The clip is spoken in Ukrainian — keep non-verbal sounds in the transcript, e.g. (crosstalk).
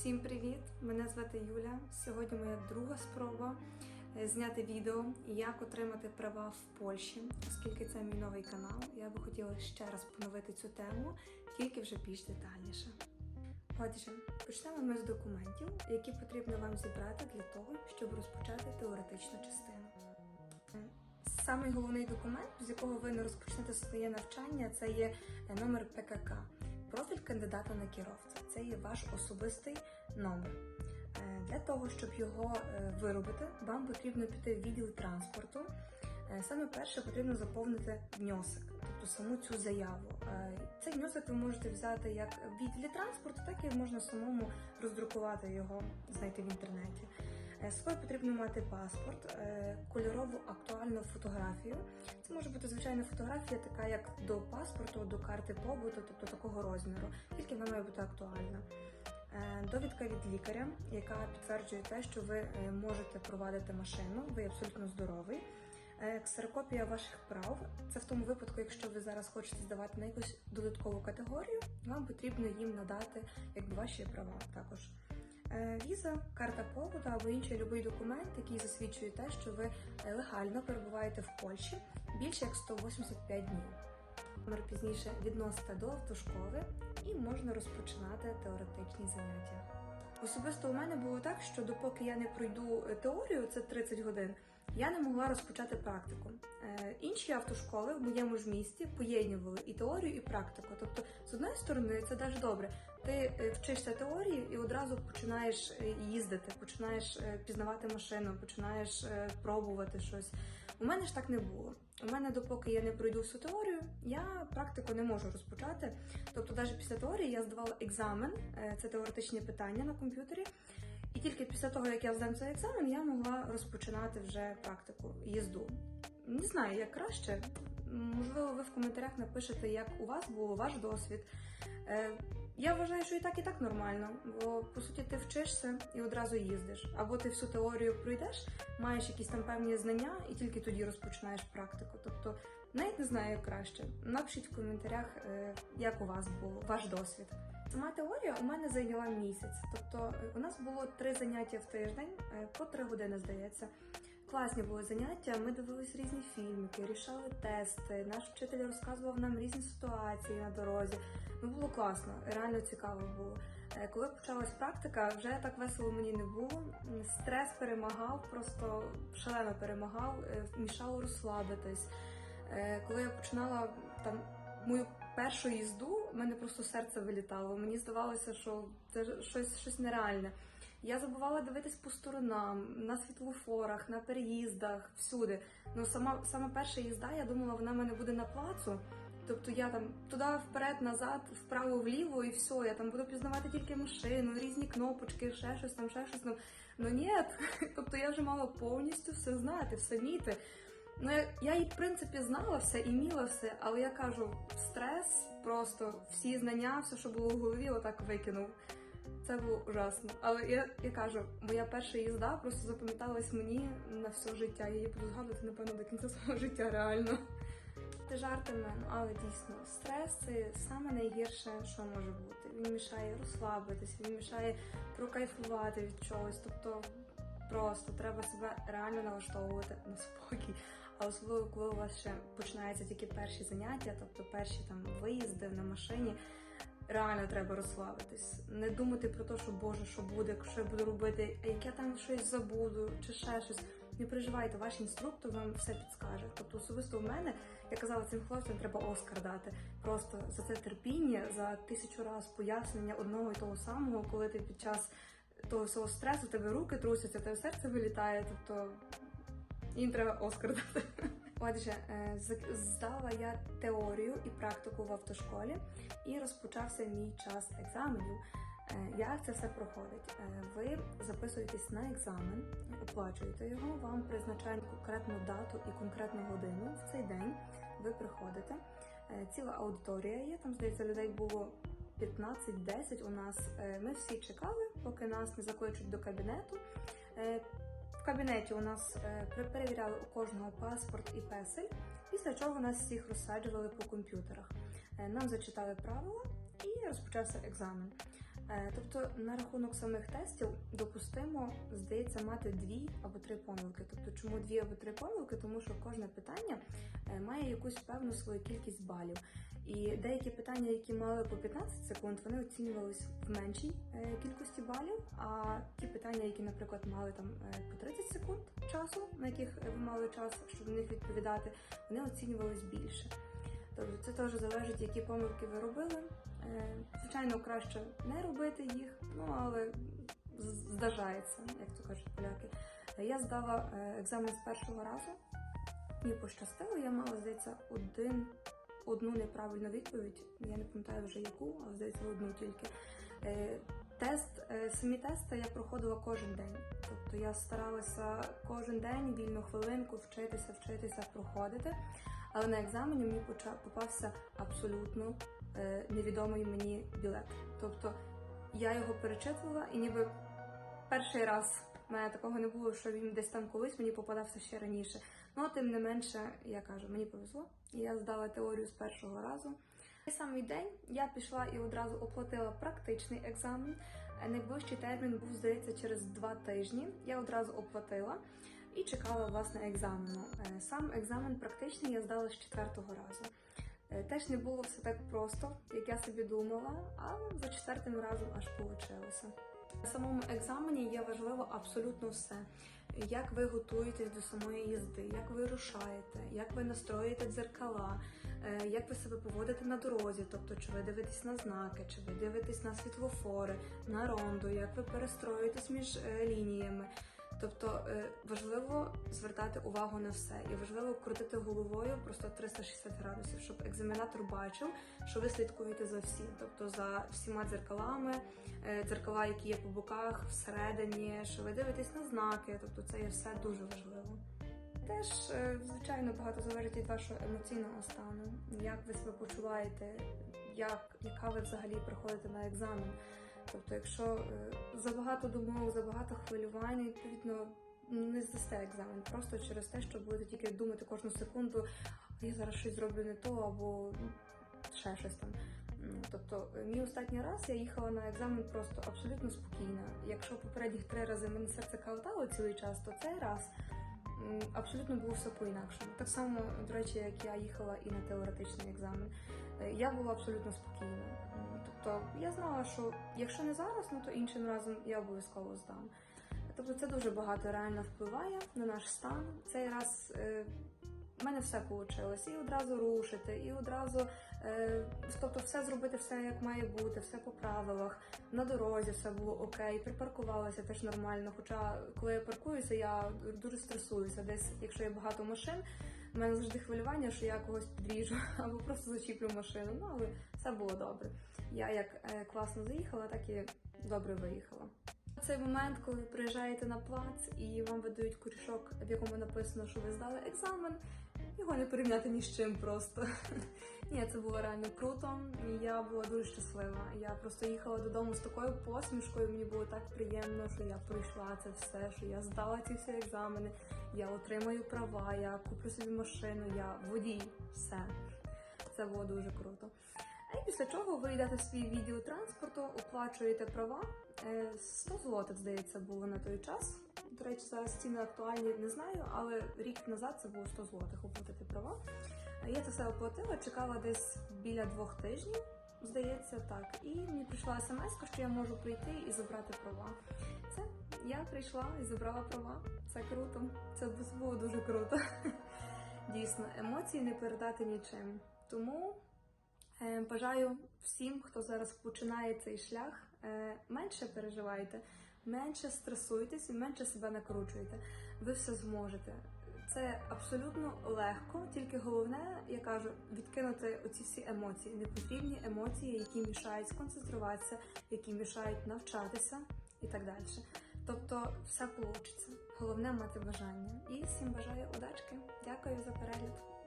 Всім привіт! Мене звати Юля. Сьогодні моя друга спроба е, зняти відео, як отримати права в Польщі, оскільки це мій новий канал. Я би хотіла ще раз поновити цю тему, тільки вже більш детальніше. Отже, почнемо ми з документів, які потрібно вам зібрати для того, щоб розпочати теоретичну частину. Самий головний документ, з якого ви не розпочнете своє навчання, це є е, номер ПКК. Профіль кандидата на керовця це є ваш особистий номер. Е, Для того, щоб його е, виробити, вам потрібно піти в відділ транспорту. Е, Саме перше потрібно заповнити внесок, тобто саму цю заяву. Цей внесок ви можете взяти як в відділі транспорту, так і можна самому роздрукувати його, знайти в інтернеті. Е, З собою потрібно мати паспорт, е, кольорову актуальну фотографію. Це може бути звичайна фотографія, така як до паспорту, до карти побуту, тобто такого розміру, тільки вона має бути актуальна. Е, Довідка від лікаря, яка підтверджує те, що ви можете провадити машину, ви абсолютно здоровий. Ксерокопія ваших прав. Це в тому випадку, якщо ви зараз хочете здавати на якусь додаткову категорію, вам потрібно їм надати якби ваші права також. Е, Віза, карта побуту або інший любий документ, який засвідчує те, що ви е, легально перебуваєте в Польщі більше як 185 днів. Номер пізніше відносите до автошколи і можна розпочинати теоретичні заняття. Особисто у мене було так, що допоки я не пройду е, теорію, це 30 годин, я не могла розпочати практику. Інші автошколи в моєму ж місті поєднували і теорію, і практику. Тобто, з одної сторони, це теж добре. Ти е, вчишся теорії і одразу починаєш е, їздити, починаєш е, пізнавати машину, починаєш пробувати щось. У мене ж так не було. У мене, допоки я не пройду всю теорію, я практику не можу розпочати. Тобто, навіть після теорії я здавала екзамен, це теоретичні питання на комп'ютері. І тільки після того, як я здам цей екзамен, я могла розпочинати вже практику їзду. Не знаю, як краще. Можливо, ви в коментарях напишете, як у вас було ваш досвід. Я вважаю, що і так, і так нормально, бо по суті ти вчишся і одразу їздиш. Або ти всю теорію пройдеш, маєш якісь там певні знання, і тільки тоді розпочинаєш практику. Тобто, навіть не знаю, як краще. Напишіть в коментарях, е, як у вас було, ваш досвід. Сама теорія у мене зайняла місяць. Тобто е, у нас було три заняття в тиждень, е, по три години, здається. Класні були заняття. Ми дивились різні фільмики, рішали тести. Наш вчитель розказував нам різні ситуації на дорозі. Ну було класно, реально цікаво було. Е, Коли почалась практика, вже так весело мені не було. Стрес перемагав, просто шалено перемагав, е, мішало розслабитись. Е, Коли я починала там мою першу їзду, в мене просто серце вилітало. Мені здавалося, що це щось, щось нереальне. Я забувала дивитись по сторонам, на світлофорах, на переїздах, всюди. Ну сама саме перша їзда, я думала, вона в мене буде на плацу. Тобто я там туди вперед, назад, вправо, вліво, і все. Я там буду пізнавати тільки машину, різні кнопочки, ще щось там, ще щось там. Ну ні, (laughs) тобто я вже мала повністю все знати, все вміти. Ну, я, я і в принципі знала все і міла все, але я кажу, стрес, просто всі знання, все, що було в голові, отак викинув. Це було ужасно. Але я, я кажу, моя перша їзда просто запам'яталась мені на все життя. Я її буду згадувати, напевно, до кінця (laughs) свого життя реально. Ти жартами, ну, але дійсно, стрес це саме найгірше, що може бути. Він мішає розслабитись, він мішає прокайфувати від чогось. Тобто просто треба себе реально налаштовувати на спокій. А особливо, коли у вас ще починаються тільки перші заняття, тобто перші там виїзди на машині. Реально треба розслабитись, не думати про те, що Боже, що буде, що я буду робити, а як я там щось забуду, чи ще щось. Не переживайте, ваш інструктор вам все підскаже. Тобто, особисто у мене, я казала цим хлопцям, треба Оскар дати. Просто за це терпіння, за тисячу раз пояснення одного і того самого, коли ти під час того всього стресу, тебе руки трусяться, тебе серце вилітає. Тобто їм треба Оскар дати. Отже, е, здала я теорію і практику в автошколі, і розпочався мій час екзаменів. Е, Як це все проходить? Е, Ви записуєтесь на екзамен, оплачуєте його, вам призначають конкретну дату і конкретну годину в цей день. Ви приходите. Ціла аудиторія є, там здається, людей було 15-10 у нас. Ми всі чекали, поки нас не закличуть до кабінету. В кабінеті у нас е, перевіряли у кожного паспорт і песель, після чого нас всіх розсаджували по комп'ютерах. Е, Нам зачитали правила і розпочався екзамен. Е, Тобто на рахунок самих тестів допустимо, здається, мати дві або три помилки. Тобто, чому дві або три помилки? Тому що кожне питання е, має якусь певну свою кількість балів. І деякі питання, які мали по 15 секунд, вони оцінювались в меншій е, кількості балів. А ті питання, які, наприклад, мали там по 30 секунд часу, на яких ви мали час, щоб на них відповідати, вони оцінювались більше. Тобто це теж залежить, які помилки ви робили. Е, Звичайно, краще не робити їх, ну але з- здарається, як то кажуть поляки. Я здала е, екзамен з першого разу. Мені пощастило, я мала, здається, один, одну неправильну відповідь. Я не пам'ятаю вже яку, але здається, одну тільки. Е, Тест, самі тести я проходила кожен день. Тобто я старалася кожен день вільну хвилинку вчитися, вчитися, проходити. Але на екзамені мені попався абсолютно е, невідомий мені білет. Тобто я його перечитувала і ніби перший раз в мене такого не було, що він десь там колись мені попадався ще раніше. Ну, тим не менше, я кажу, мені повезло, і я здала теорію з першого разу. Той самий день я пішла і одразу оплатила практичний екзамен. Найближчий термін був, здається, через два тижні. Я одразу оплатила і чекала власне екзамену. Е, Сам екзамен практичний я здала з четвертого разу. Е, Теж не було все так просто, як я собі думала, але за четвертим разом аж вийшло. На самому екзамені є важливо абсолютно все. Як ви готуєтесь до самої їзди, як ви рушаєте, як ви настроїте дзеркала, е, як ви себе поводите на дорозі, тобто чи ви дивитесь на знаки, чи ви дивитесь на світлофори, на рондо, як ви перестроїтесь між лініями. Тобто е, важливо звертати увагу на все, і важливо крутити головою просто 360 градусів, щоб екзаменатор бачив, що ви слідкуєте за всім, тобто за всіма дзеркалами, е, дзеркала, які є по боках, всередині, що ви дивитесь на знаки, тобто це є все дуже важливо. Теж, е, звичайно, багато залежить від вашого емоційного стану, як ви себе почуваєте, як, яка ви взагалі приходите на екзамен. Тобто, якщо е, забагато думок, забагато хвилювань, відповідно, не здасте екзамен, просто через те, що будете тільки думати кожну секунду, «А я зараз щось зроблю не то, або ну, ще щось там. Тобто, е, мій останній раз я їхала на екзамен просто абсолютно спокійно. Якщо попередніх три рази мене серце калатало цілий час, то цей раз абсолютно було все по-інакшому. Так само, до речі, як я їхала і на теоретичний екзамен. Е, Я була абсолютно спокійна. Тобто я знала, що якщо не зараз, ну то іншим разом я обов'язково здам. Тобто це дуже багато реально впливає на наш стан. Цей раз е, в мене все вийшло. І одразу рушити, і одразу е, тобто все зробити все як має бути, все по правилах. На дорозі все було окей, припаркувалася теж нормально. Хоча коли я паркуюся, я дуже стресуюся. Десь, якщо є багато машин, у мене завжди хвилювання, що я когось підріжу (laughs) або просто зачіплю машину. Ну але все було добре. Я як е, класно заїхала, так і добре виїхала. Цей момент, коли ви приїжджаєте на плац і вам видають курішок, в якому написано, що ви здали екзамен, його не порівняти ні з чим просто. (laughs) Ні, це було реально круто, і я була дуже щаслива. Я просто їхала додому з такою посмішкою. Мені було так приємно, що я пройшла це все, що я здала ці всі екзамени, я отримаю права, я куплю собі машину, я водій, все. Це було дуже круто. А і після чого ви йдете в свій відділ транспорту, оплачуєте права. Е, 100 злотих, здається, було на той час. До речі, зараз ціни актуальні не знаю, але рік назад це було 100 злотих оплатити права. Я це все оплатила, чекала десь біля двох тижнів, здається, так. І мені прийшла смс, що я можу прийти і забрати права. Це я прийшла і забрала права. Це круто. Це було дуже круто. (laughs) Дійсно, емоції не передати нічим. Тому Е, Бажаю всім, хто зараз починає цей шлях, е, менше переживайте, менше стресуйтесь і менше себе накручуйте. Ви все зможете. Це абсолютно легко, тільки головне, я кажу, відкинути оці всі емоції, непотрібні емоції, які мішають сконцентруватися, які мішають навчатися і так далі. Тобто все вийде. Головне мати бажання. І всім бажаю удачки. Дякую за перегляд.